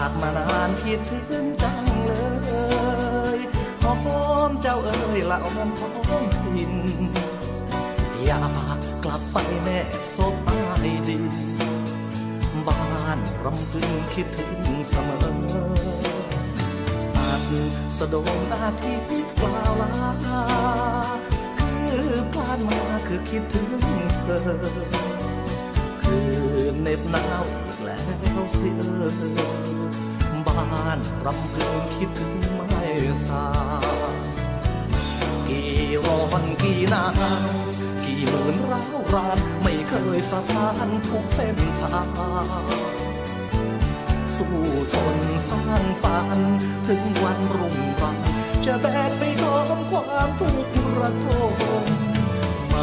ากมานานคิดถึงจังเลยหอมเจ้าเอ๋ยละอมท้องถิ่นอยากกลับไปแม่ศพใต้ดินบ้านรำพึงคิดถึงเสมออาจสะดงอาทิตย์กล่าวลาคือพลาดมาคือคิดถึงเธอ คือเหน็บหนาวอีกแล้วเออบ้านรำพึงคิดถึงไม่สากี่ร้อนกี่หนาวกี่หมื่นร้าวราน ไม่เคยสถานทุกเส้นทางสู้ทนสร้างฝัน ถึงวันรุ่งรางจะแบกไปทอมความทุกข์ระทมไม่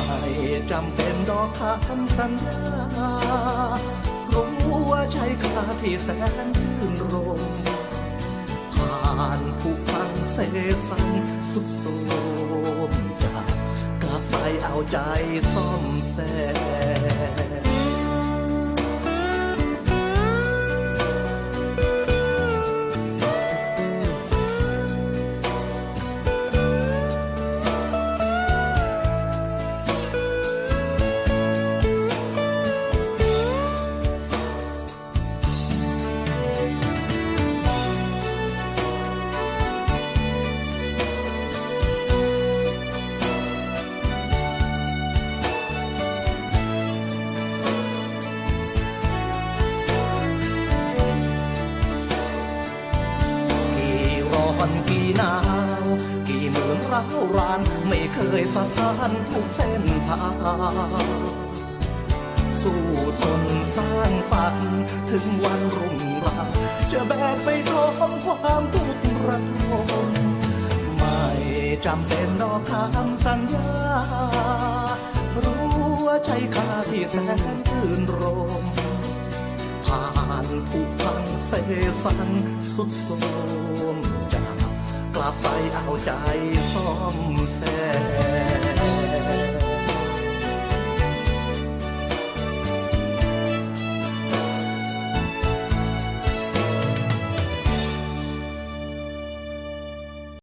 จำเป็นดอกคำสัญญารู้ว่าใช่ค่าที่แสนรื่นรมผ่น ผู้ฟังเสสันสุดโสมจะกลับไปเอาใจซ่อมแซม ร้อนกี่หนาว กี่หมื่นร้าวรานไม่เคยสถานทุกเส้นทางสู้ทนสร้างฝันถึงวันรุ่งรางจะแบกไปทอมความทุกข์ระทมไม่จำเป็นดอกคำสัญญา รู้ว่าใจค่าที่แสนรื่นรมผ่านผู้ฟังเสสันสุดโทมจะก ไปเอาใจซ่อมแซม